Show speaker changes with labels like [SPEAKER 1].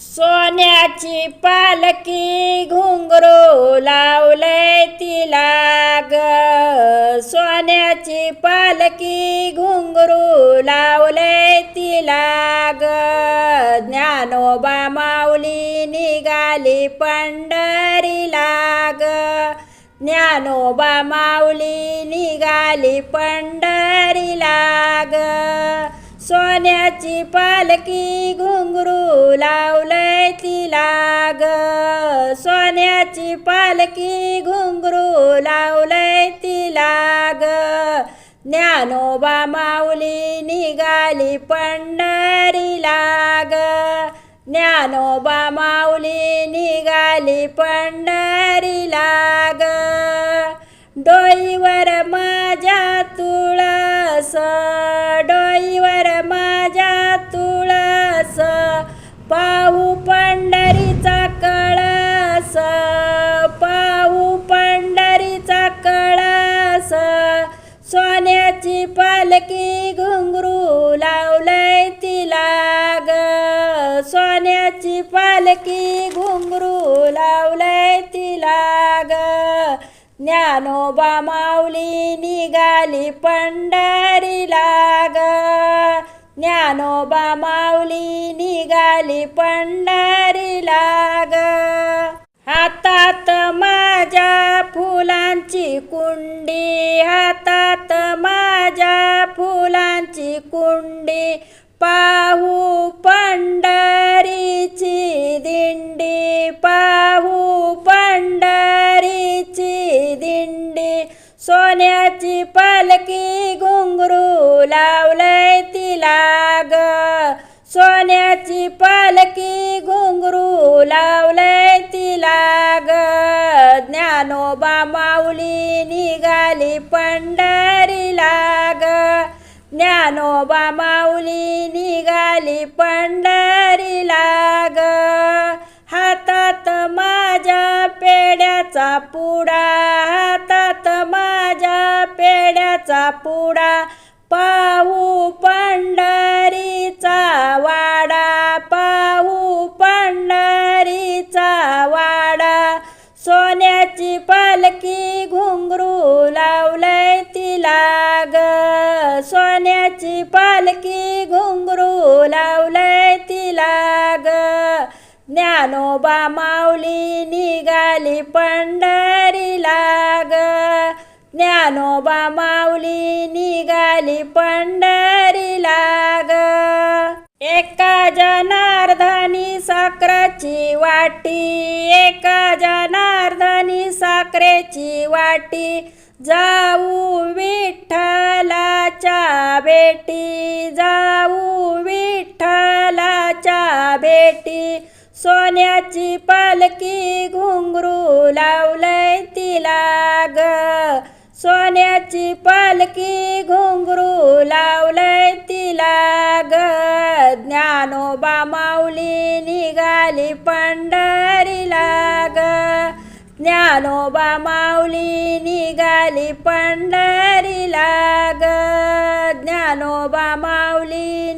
[SPEAKER 1] सोन्याची पालकी घुंगरू लावलंय तिला ग. सोन्याची पालकी घुंगरू लावलंय तिला ग. ज्ञानोबा माऊली निघाली पंढरीला ग. ज्ञानोबा माऊली निघाली पंढरीला ग. सोन्याची पालकी घुंगरू लावलंय तिला ग. सोन्याची पालकी घुंगरू लावलंय तिला ग. ज्ञानोबा माऊली निघाली पंढरीला ग. ज्ञानोबा माऊली निघाली पंढरीला ग. डोईवर माझ्या तुळस सोन्याची पालकी घुंगरू लावलंय तिला ग. ज्ञानोबा माऊली निघाली पंढरीला ग. ज्ञानोबा माऊली निघाली पंढरीला ग. हातात माझ्या फुलांची कुंडी हातात पालकी घुंगरू लावलंय तिला ग. सोन्याची पालकी घुंगरू लावलंय तिला ग. ज्ञानोबा माऊली निघाली पंढरीला ग. ज्ञानोबा माऊली निघाली पंढरी पेड्याचा पुडा पाहू पंढरीचा वाडा पाहू पंढरीचा वाडा. सोन्याची पालखी घुंगरू लावलंय तिला ग. सोन्याची पालखी घुंगरू लावलंय तिला ग. ज्ञानोबा माऊली निघाली पंढरीला ग. ज्ञानोबा माऊली निघाली पंढरीला ग एका जनार्दनी साखरेची वाटी एका जनार्दनी साखरेची वाटी जाऊ विठ्ठलाच्या भेटी जाऊ विठ्ठलाच्या भेटी सोन्याची पालकी पालकी घुंगरू लावलंय तिला. ग ज्ञानोबा माऊली निघाली पंढरीला. ग ज्ञानोबा माऊली निघाली पंढरीला. ग ज्ञानोबा माऊली